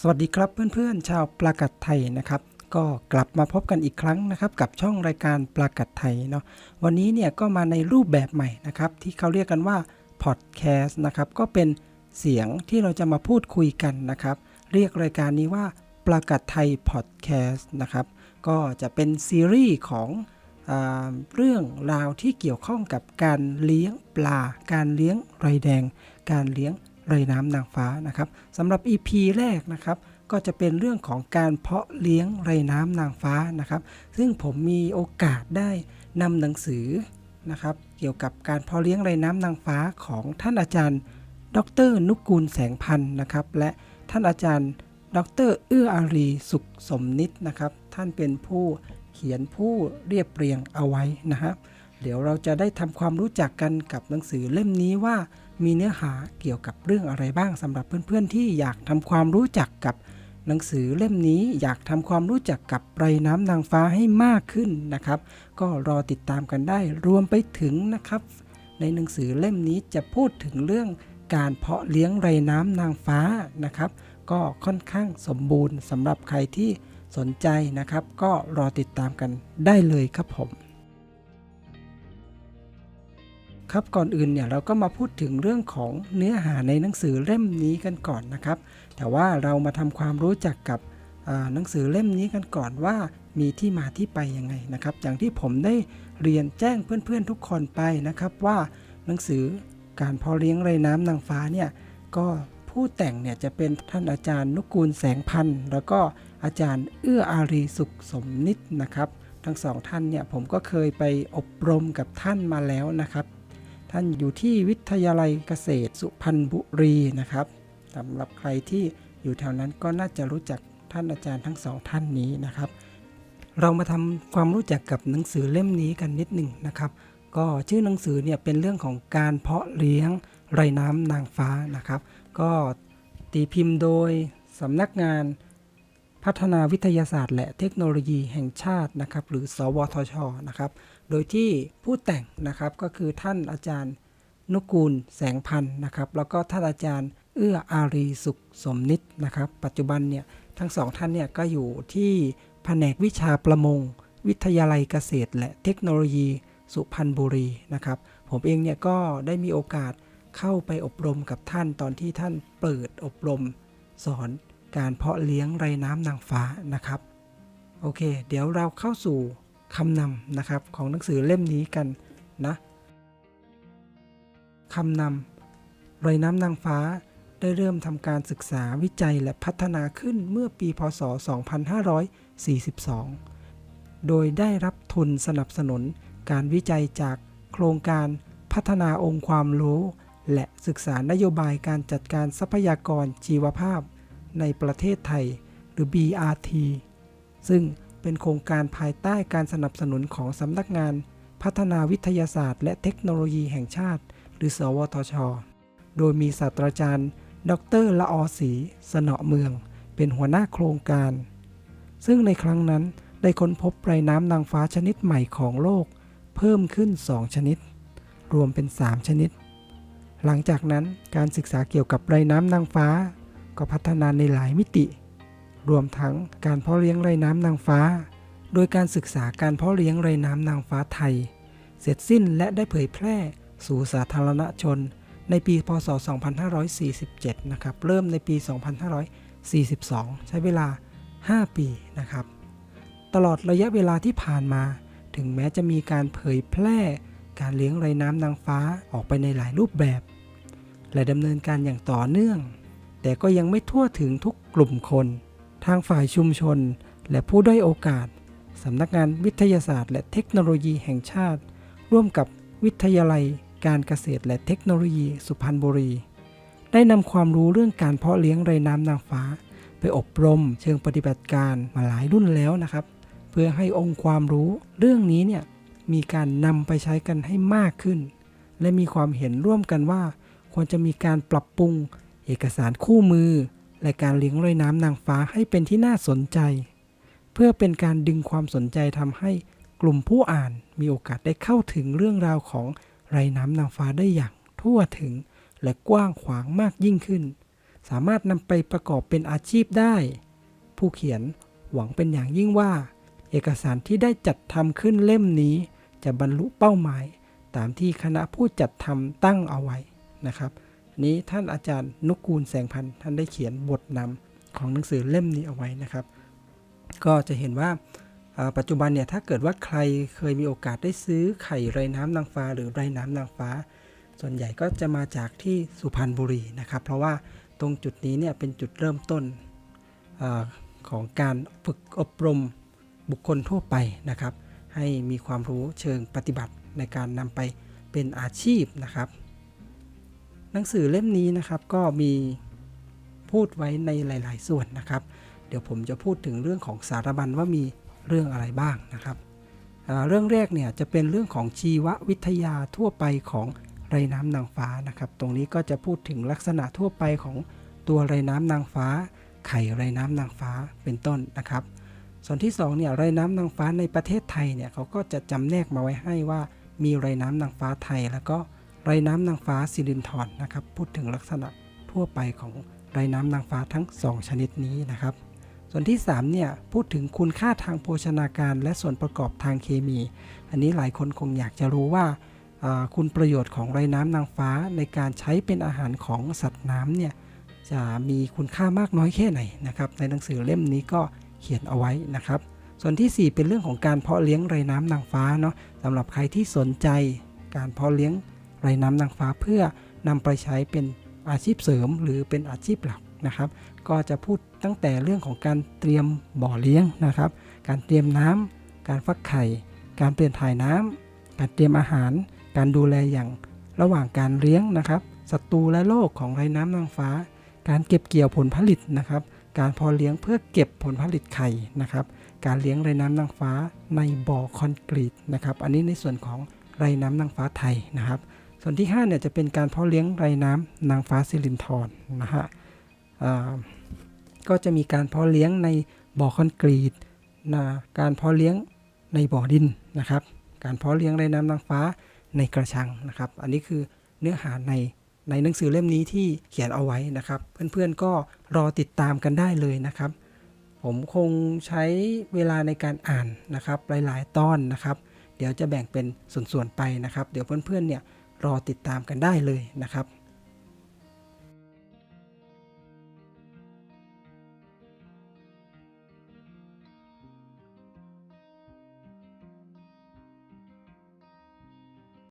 สวัสดีครับเพื่อนๆ ชาวปลากัดไทยนะครับ ก็กลับมาพบกันอีกครั้งนะครับ กับช่องรายการปลากัดไทยเนาะวันนี้เนี่ยก็มาในรูปแบบใหม่นะครับ ที่เขาเรียกกันว่าพอดแคสต์นะครับก็เป็นเสียงที่เราจะมาพูดคุยกันนะครับ เรียกรายการนี้ว่าปลากัดไทยพอดแคสต์นะครับก็จะเป็นซีรีส์ของเรื่องราวที่เกี่ยวข้องกับการเลี้ยงปลา การเลี้ยงไรแดง การเลี้ยง ไรน้ำนางฟ้านะครับสำหรับ EP แรกนะครับ ก็จะเป็นเรื่องของการเพาะเลี้ยงไรน้ำนางฟ้านะครับ ซึ่งผมมีโอกาสได้นำหนังสือนะครับ เกี่ยวกับการเพาะเลี้ยงไรน้ำนางฟ้าของท่านอาจารย์ ดรนุกูลแสงพันธ์นะครับ และท่านอาจารย์ ดรเอื้ออารีสุขสมนิตนะครับ ท่านเป็นผู้เขียนผู้เรียบเรียงเอาไว้นะครับ เดี๋ยวเราจะได้ทำความรู้จักกันกับหนังสือเล่มนี้ว่า มีเนื้อหาเกี่ยวกับเรื่องอะไรบ้างสำหรับเพื่อนๆที่อยากทำความรู้จักกับหนังสือเล่มนี้อยากทำความรู้จักกับไรน้ำนางฟ้าให้มากขึ้นนะครับ ก็รอติดตามกันได้รวมไปถึงนะครับ ในหนังสือเล่มนี้จะพูดถึงเรื่องการเพาะเลี้ยงไรน้ำนางฟ้านะครับ ก็ค่อนข้างสมบูรณ์สำหรับใครที่สนใจนะครับ ก็รอติดตามกันได้เลยครับผม ครับก่อนอื่นเนี่ยเราก็มาพูดถึงเรื่องของเนื้อหาในหนังสือเล่มนี้กันก่อนนะครับ แต่ว่าเรามาทำความรู้จักกับหนังสือเล่มนี้กันก่อนว่ามีที่มาที่ไปยังไงนะครับ อย่างที่ผมได้เรียนแจ้งเพื่อนๆทุกคนไปนะครับ ว่าหนังสือการพาะเลี้ยงไรน้ำนางฟ้าเนี่ยก็ผู้แต่งเนี่ยจะเป็นท่านอาจารย์นุกูลแสงพันธ์แล้วก็อาจารย์เอื้ออารีสุขสมนิตนะครับ ทั้งสองท่านเนี่ยผมก็เคยไปอบรมกับท่านมาแล้วนะครับ ท่านอยู่ที่วิทยาลัยเกษตรสุพรรณบุรีนะครับสำหรับใครที่อยู่แถวนั้นก็น่าจะรู้จักท่านอาจารย์ทั้งสองท่านนี้นะครับ เรามาทำความรู้จักกับหนังสือเล่มนี้กันนิดหนึ่งนะครับ ก็ชื่อหนังสือเนี่ยเป็นเรื่องของการเพาะเลี้ยงไรน้ำนางฟ้านะครับ ก็ตีพิมพ์โดยสำนักงานพัฒนาวิทยาศาสตร์ และเทคโนโลยีแห่งชาตินะครับ หรือ สวทชนะครับ โดยที่ผู้แต่งนะครับก็คือท่านอาจารย์นุกูลแสงพันธ์นะครับ แล้วก็ท่านอาจารย์เอื้ออารีสุขสมนิตนะครับ ปัจจุบันเนี่ยทั้งสองท่านเนี่ยก็อยู่ที่แผนกวิชาประมง วิทยาลัยเกษตร และเทคโนโลยีสุพรรณบุรีนะครับ ผมเองเนี่ยก็ได้มีโอกาสเข้าไปอบรมกับท่านตอนที่ท่านเปิดอบรม สอนการเพาะเลี้ยงไรน้ำนางฟ้านะครับ โอเค เดี๋ยวเราเข้าสู่ คำนำนะครับของหนังสือเล่มนี้กันนะคำนำไรน้ำนางฟ้าได้เริ่มทำการศึกษาวิจัยและพัฒนาขึ้นเมื่อปีพศ 2542 โดยได้รับทุนสนับสนุนการวิจัยจากโครงการพัฒนาองค์ความรู้ และศึกษานโยบายการจัดการทรัพยากรชีวภาพในประเทศไทย หรือ BRT ซึ่ง เป็นโครงการภายใต้การสนับสนุนของสำนักงาน พัฒนาวิทยาศาสตร์ และเทคโนโลยีแห่งชาติ หรือ สวทช โดยมีศาสตราจารย์ ดรละอศรีสนอเมือง เป็นหัวหน้าโครงการ ซึ่งในครั้งนั้นได้ค้นพบไรน้ำนางฟ้าชนิดใหม่ของโลก เพิ่มขึ้น 2 ชนิด รวมเป็น 3 ชนิด หลังจากนั้นการศึกษาเกี่ยวกับไรน้ำนางฟ้า ก็พัฒนาในหลายมิติ รวมทั้งการเพาะเลี้ยงไรน้ำนางฟ้า โดยการศึกษาการเพาะเลี้ยงไรน้ำนางฟ้าไทย เสร็จสิ้นและได้เผยแพร่สู่สาธารณชน ในปีพศ 2547 นะครับ เริ่มในปี 2542 ใช้เวลา 5 ปีนะครับ ตลอดระยะเวลาที่ผ่านมา ถึงแม้จะมีการเผยแพร่การเลี้ยงไรน้ำนางฟ้าออกไปในหลายรูปแบบ และดำเนินการอย่างต่อเนื่อง แต่ก็ยังไม่ทั่วถึงทุกกลุ่มคน ทางฝ่ายชุมชน และผู้ได้อยโอกาสสำนักงานวิทยาศาสตร์ และเทคโนโลยีแห่งชาติ ร่วมกับวิทยาลัย การเกษตรและเทคโนโลยีสุพรรณบุรี ได้นำความรู้เรื่องการเพาะเลี้ยงไรน้ำนางฟ้า ไปอบรมเชิงปฏิบัติการมาหลายรุ่นแล้วนะครับ เพื่อให้องค์ความรู้เรื่องนี้เนี่ยมีการนำไปใช้กันให้มากขึ้น และมีความเห็นร่วมกันว่า ควรจะมีการปรับปรุง เอกสารคู่มือ และการเลี้ยงไรน้ำนางฟ้าให้เป็นที่น่าสนใจ เพื่อเป็นการดึงความสนใจทำให้กลุ่มผู้อ่านมีโอกาสได้เข้าถึงเรื่องราวของไรน้ำนางฟ้าได้อย่างทั่วถึงและกว้างขวางมากยิ่งขึ้น สามารถนำไปประกอบเป็นอาชีพได้ ผู้เขียนหวังเป็นอย่างยิ่งว่า เอกสารที่ได้จัดทำขึ้นเล่มนี้ จะบรรลุเป้าหมาย ตามที่คณะผู้จัดทำตั้งเอาไว้นะครับ นี้ท่านอาจารย์นุกูลแสงพันธ์ท่านได้เขียนบทนำของหนังสือเล่มนี้เอาไว้นะครับ ก็จะเห็นว่าปัจจุบันเนี่ยถ้าเกิดว่าใครเคยมีโอกาสได้ซื้อไข่ไรน้ำนางฟ้า หรือไรน้ำนางฟ้า ส่วนใหญ่ก็จะมาจากที่สุพรรณบุรีนะครับ เพราะว่าตรงจุดนี้เนี่ยเป็นจุดเริ่มต้นอของการฝึกอบรมบุคคลทั่วไปนะครับ ให้มีความรู้เชิงปฏิบัติในการนำไปเป็นอาชีพนะครับ หนังสือเล่มนี้นะครับก็มีพูดไว้ในหลาย ๆ ส่วนนะครับ เดี๋ยวผมจะพูดถึงเรื่องของสารบัญว่ามีเรื่องอะไรบ้างนะครับเรื่องแรกเนี่ยจะเป็นเรื่องของชีววิทยาทั่วไปของไรน้ำนางฟ้านะครับ ตรงนี้ก็จะพูดถึงลักษณะทั่วไปของตัวไรน้ำนางฟ้า ไข่ไรน้ำนางฟ้าเป็นต้นนะครับ ส่วนที่2เนี่ยไรน้ำนางฟ้าในประเทศไทยเนี่ยเขาก็จะจำแนกมาไว้ให้ว่ามีไรน้ำนางฟ้าไทยแล้วก็ ไรน้ำนางฟ้าสิรินธรนนะครับพูดถึงลักษณะทั่วไปของไรน้ำนางฟ้าทั้ง 2 ชนิดนี้นะครับ ส่วนที่3เนี่ยพูดถึงคุณค่าทางโภชนาการ และส่วนประกอบทางเคมี อันนี้หลายคนคงอยากจะรู้ว่าคุณประโยชน์ของไรน้ำนางฟ้าในการใช้เป็นอาหารของสัตว์น้ำเนี่ยจะมีคุณค่ามากน้อยแค่ไหนนะครับ ในหนังสือเล่มนี้ก็เขียนเอาไว้นะครับ ส่วนทีสี่4 เป็นเรื่องของการเพาะเลี้ยงไรน้ำนางฟ้าเนาะสำหรับใครที่สนใจการเพาะเลี้ยง ไรน้ำนางฟ้าเพื่อนำไปใช้เป็นอาชีพเสริมหรือเป็นอาชีพหลักนะครับ ก็จะพูดตั้งแต่เรื่องของการเตรียมบ่อเลี้ยงนะครับ การเตรียมน้ำการฟักไข่ การเปลี่ยนถ่ายน้ำการเตรียมอาหาร การดูแลอย่างระหว่างการเลี้ยงนะครับศัตรูและโรคของไรน้ำนางฟ้า การเก็บเกี่ยวผลผลิตนะครับ การพอเลี้ยงเพื่อเก็บผลผลิตไข่นะครับ การเลี้ยงไรน้ำนางฟ้าในบ่อคอนกรีตนะครับ อันนี้ในส่วนของไรน้ำนางฟ้าไทยนะครับ ส่วนที่5เนี่ยจะเป็นการเพาะเลี้ยงไรน้ำนางฟ้าซิลินทรนะฮะก็จะมีการเพาะเลี้ยงในบ่อคอนกรีตนะการเพาะเลี้ยงในบ่อดินนะครับ การเพาะเลี้ยงไรน้ำนางฟ้าในกระชังนะครับ อันนี้คือเนื้อหาในในหนังสือเล่มนี้ที่เขียนเอาไว้นะครับ เพื่อนๆก็รอติดตามกันได้เลยนะครับ ผมคงใช้เวลาในการอ่านนะครับหลายๆตอนนะครับ เดี๋ยวจะแบ่งเป็นส่วนๆไปนะครับ เดี๋ยวเพื่อนๆเนี่ย รอติดตามกันได้เลยนะครับ